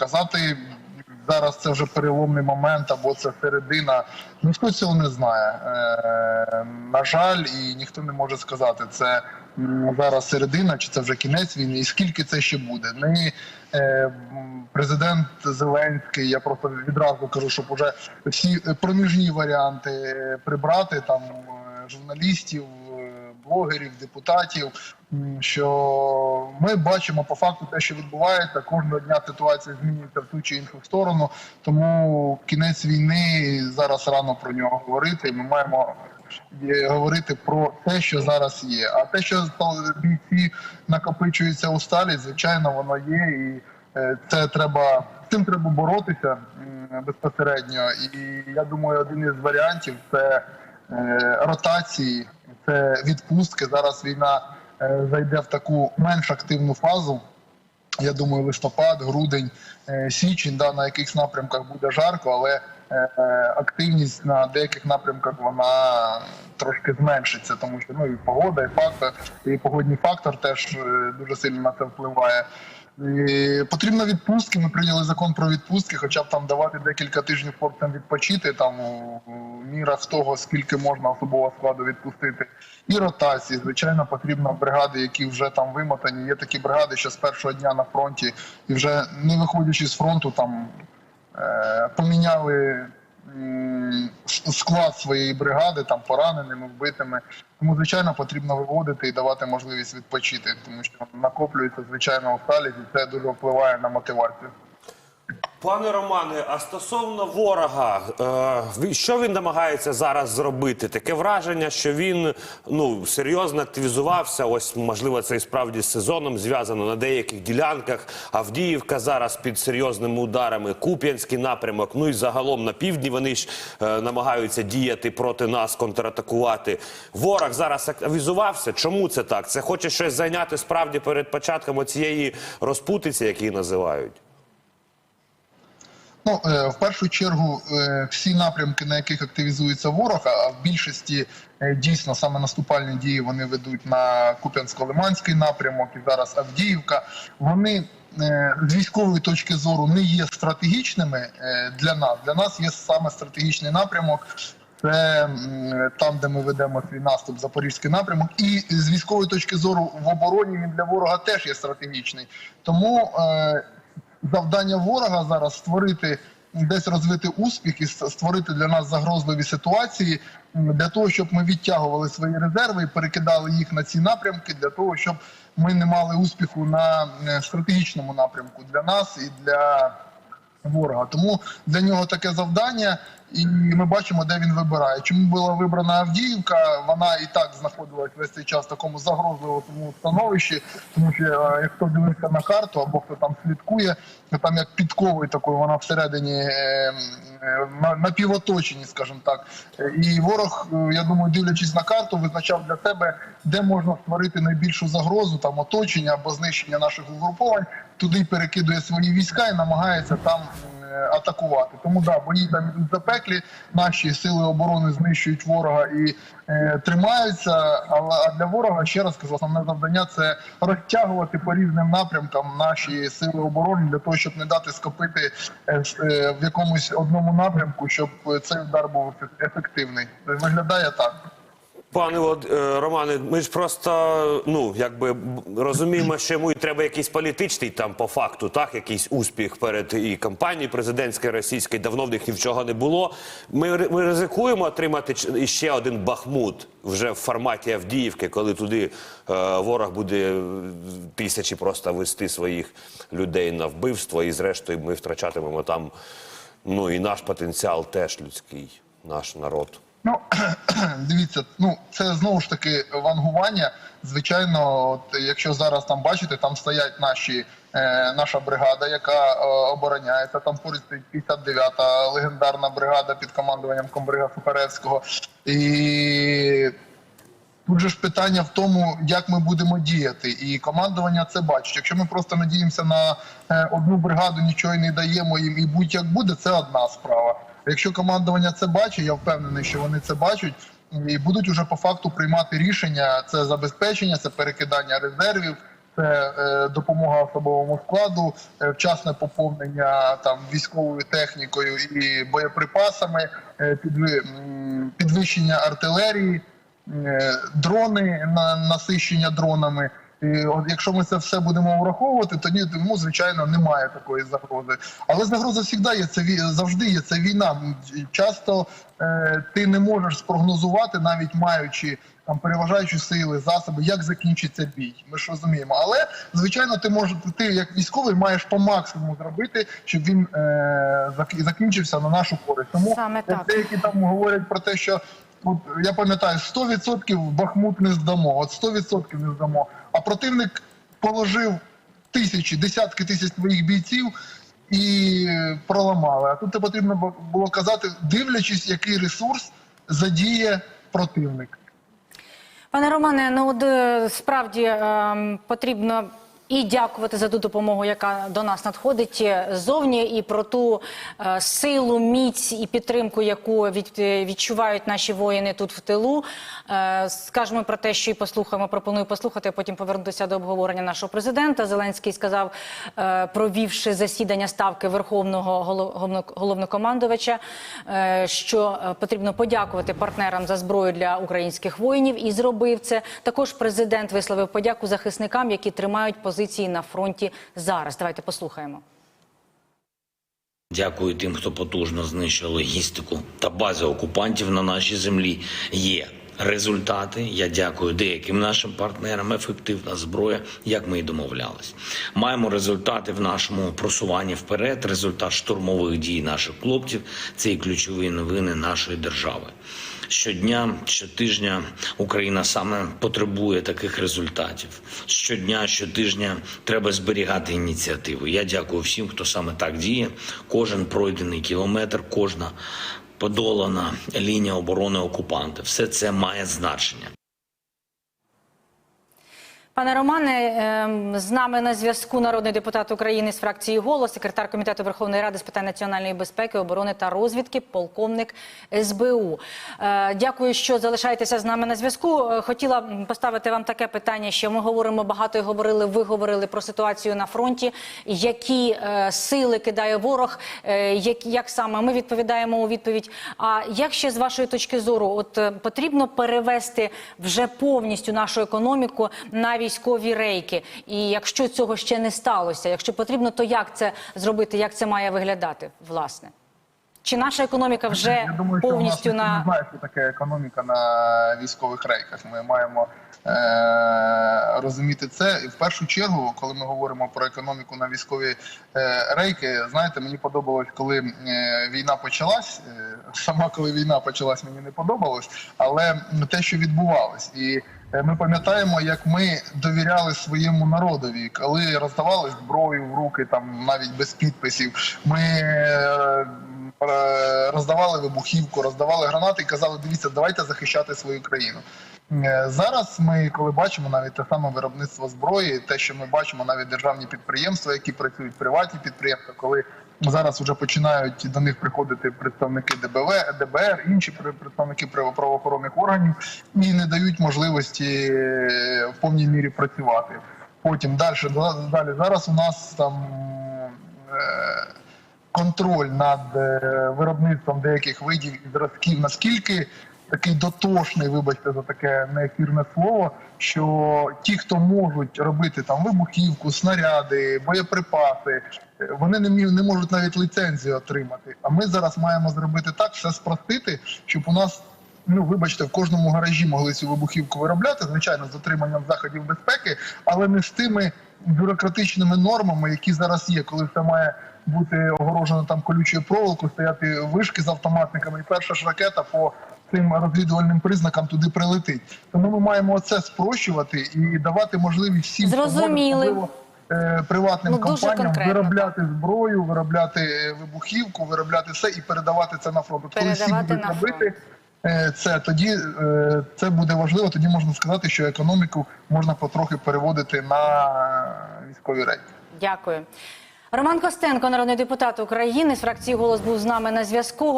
казати зараз це вже переломний момент або це середина. Ніхто цього не знає. Е, на жаль, і ніхто не може сказати, це зараз середина, чи це вже кінець війни, і скільки це ще буде. Ні, е, президент Зеленський, я просто відразу кажу, щоб уже всі проміжні варіанти прибрати там е, журналістів, блогерів, депутатів. Що ми бачимо по факту те, що відбувається кожного дня. Ситуація змінюється в ту чи іншу сторону. Тому кінець війни зараз рано про нього говорити. Ми маємо е, говорити про те, що зараз є. А те, що бійці накопичуються у сталі, звичайно, воно є, і е, це треба цим треба боротися безпосередньо. І я думаю, один із варіантів це е, ротації, це відпустки. Зараз війна е, зайде в таку менш активну фазу. Я думаю, листопад, грудень, е, січень, да, на якихось напрямках буде жарко, але е, активність на деяких напрямках вона трошки зменшиться, тому що ну і погода, і фактор, і погодний фактор теж дуже сильно на це впливає. І потрібно відпустки. Ми прийняли закон про відпустки, хоча б там давати декілька тижнів хлопцям відпочити. Там міра з того, скільки можна особового складу відпустити. І ротації. Звичайно, потрібно бригади, які вже там вимотані. Є такі бригади, що з першого дня на фронті, і вже не виходячи з фронту, там е, поміняли склад своєї бригади, там пораненими, вбитими. Тому, звичайно, потрібно виводити і давати можливість відпочити, тому що накоплюється звичайно усталість, і це дуже впливає на мотивацію. Пане Романе, а стосовно ворога, е, що він намагається зараз зробити? Таке враження, що він ну серйозно активізувався. Ось можливо, це і справді з сезоном зв'язано на деяких ділянках. Авдіївка зараз під серйозними ударами. Куп'янський напрямок. Ну і загалом на півдні вони ж е, намагаються діяти проти нас, контратакувати. Ворог зараз активізувався. Чому це так? Це хоче щось зайняти справді перед початком цієї розпутиці, які називають. Ну, е, в першу чергу, е, всі напрямки, на яких активізується ворог, а в більшості е, дійсно саме наступальні дії вони ведуть на Куп'янсько-Лиманський напрямок і зараз Авдіївка. Вони з військової точки зору не є стратегічними для нас. Для нас є саме стратегічний напрямок. Це там, де ми ведемо свій наступ, Запорізький напрямок, і з військової точки зору в обороні він для ворога теж є стратегічний. Тому завдання ворога зараз створити десь розвити успіх і створити для нас загрозливі ситуації для того, щоб ми відтягували свої резерви і перекидали їх на ці напрямки, для того, щоб ми не мали успіху на е, стратегічному напрямку для нас і для ворога. Тому для нього таке завдання, і ми бачимо, де він вибирає. Чому була вибрана Авдіївка? Вона і так знаходилась весь цей час в такому загрозливому становищі, тому що е, як хто дивиться на карту або хто там слідкує, то там як підковою такою, вона всередині е, е, на, на півоточенні, скажімо так. І ворог, я думаю, дивлячись на карту, визначав для себе, де можна створити найбільшу загрозу, там оточення або знищення наших угруповань. Туди перекидує свої війська і намагається там атакувати. Тому да, бої там ідуть запеклі. Наші сили оборони знищують ворога і е, тримаються. Але а для ворога ще раз кажу, основне завдання це розтягувати по різним напрямкам наші сили оборони для того, щоб не дати скопити е, е, в якомусь одному напрямку, щоб е, цей удар був еф- ефективний. Виглядає так. Пане Волод- е, Романе, ми ж просто ну якби розуміємо, що йому і треба якийсь політичний там по факту, так якийсь успіх перед і кампанією президентської російської давно в них ні в чого не було. Ми, ми ризикуємо отримати іще один Бахмут вже в форматі Авдіївки, коли туди е, ворог буде е, тисячі просто вести своїх людей на вбивство, і зрештою ми втрачатимемо там ну і наш потенціал теж людський, наш народ. Ну дивіться, ну це знову ж таки вангування. Звичайно, от якщо зараз там бачите, там стоять наші. е, Наша бригада, яка е, обороняється, там поруч стоїть 59-та легендарна бригада під командуванням комбрига Сухаревського. І Тут же ж питання в тому, як ми будемо діяти, і командування це бачить. Якщо ми просто надіємося на е, одну бригаду, нічого не даємо їм, і будь-як буде, це одна справа. Якщо командування це бачить, я впевнений, що вони це бачать. І будуть уже по факту приймати рішення. Це забезпечення, це перекидання резервів, Це е, допомога особовому складу, е, вчасне поповнення там військовою технікою і боєприпасами, е, підви- підвищення артилерії, е, дрони на насищення дронами. І от якщо ми це все будемо враховувати, тоді тому звичайно немає такої загрози. Але загроза завжди є це завжди є це війна. Часто е, ти не можеш спрогнозувати, навіть маючи там переважаючі сили, засоби, як закінчиться бій. Ми ж розуміємо. Але звичайно, ти можеш ти як військовий маєш по максимуму зробити, щоб він е, закінчився на нашу користь. Тому Саме так. деякі там говорять про те, що от, я пам'ятаю, 100% Бахмут не здамо, от 100% не здамо. А противник положив тисячі, десятки тисяч своїх бійців і проламали. А тут потрібно було казати, дивлячись, який ресурс задіє противник. Пане Романе, ну от е, справді ем, потрібно і дякувати за ту допомогу, яка до нас надходить е, ззовні, і про ту е, силу, міць і підтримку, яку від, е, відчувають наші воїни тут в тилу. Е, скажемо про те, що і послухаємо. Пропоную послухати, а потім повернутися до обговорення нашого президента. Зеленський сказав, е, провівши засідання ставки верховного голов- головно- головнокомандувача, е, що е, потрібно подякувати партнерам за зброю для українських воїнів, і зробив це. Також президент висловив подяку захисникам, які тримають позиції на фронті зараз. Давайте послухаємо. Дякую тим, хто потужно знищує логістику та бази окупантів на нашій землі. Є результати. Я дякую деяким нашим партнерам. Ефективна зброя, як ми і домовлялись. Маємо результати в нашому просуванні вперед. Результат штурмових дій наших хлопців. Це і ключові новини нашої держави. Щодня, щотижня Україна саме потребує таких результатів. Щодня, щотижня треба зберігати ініціативу. Я дякую всім, хто саме так діє. Кожен пройдений кілометр, кожна подолана лінія оборони окупанта. Все це має значення. Пане Романе, ем, з нами на зв'язку народний депутат України з фракції «Голос», секретар комітету Верховної Ради з питань національної безпеки, оборони та розвідки, полковник СБУ. Е, Дякую, що залишаєтеся з нами на зв'язку. Е, Хотіла поставити вам таке питання, що ми говоримо багато і говорили. Ви говорили про ситуацію на фронті, які е, сили кидає ворог, як, як саме ми відповідаємо у відповідь. А як ще з вашої точки зору, от потрібно перевести вже повністю нашу економіку на військові рейки? І якщо цього ще не сталося, якщо потрібно, то як це зробити? Як це має виглядати, власне? Чи наша економіка вже Я думаю, що повністю на не знає, що таке економіка на військових рейках. Ми маємо е- розуміти це. І в першу чергу, коли ми говоримо про економіку на військові е- рейки, знаєте, мені подобалось, коли е- війна почалась. Е- сама коли війна почалась, мені не подобалось, але те, що відбувалось, і ми пам'ятаємо, як ми довіряли своєму народові, коли роздавали зброю в руки, там навіть без підписів. Ми е, е, роздавали вибухівку, роздавали гранати і казали: дивіться, давайте захищати свою країну. Е, Зараз ми, коли бачимо навіть те саме виробництво зброї, те, що ми бачимо, навіть державні підприємства, які працюють, приватні підприємства, коли зараз вже починають до них приходити представники ДБВ, ДБР, інші представники право- правоохоронних органів і не дають можливості е, в повній мірі працювати. Потім далі, далі зараз у нас там. е, контроль над е, виробництвом деяких видів і зразків наскільки такий дотошний, вибачте за таке неефірне слово, що ті, хто можуть робити там вибухівку, снаряди, боєприпаси, е, вони не, не можуть навіть ліцензію отримати. А ми зараз маємо зробити так, все спростити, щоб у нас. Ну, вибачте, в кожному гаражі могли цю вибухівку виробляти, звичайно, з дотриманням заходів безпеки, але не з тими бюрократичними нормами, які зараз є, коли все має бути огорожено там колючою проволокою, стояти вишки з автоматниками, і перша ж ракета по цим розвідувальним признакам туди прилетить. Тому ми маємо це спрощувати і давати можливість всім Зрозуміли. е, приватним Ну, компаніям виробляти зброю, виробляти е, вибухівку, виробляти все і передавати це на фронт. От Коли всі будуть робити е, це, тоді це буде важливо. Тоді можна сказати, що економіку можна потрохи переводити на військові рейки. Дякую. Роман Костенко, народний депутат України з фракції «Голос» був з нами на зв'язку.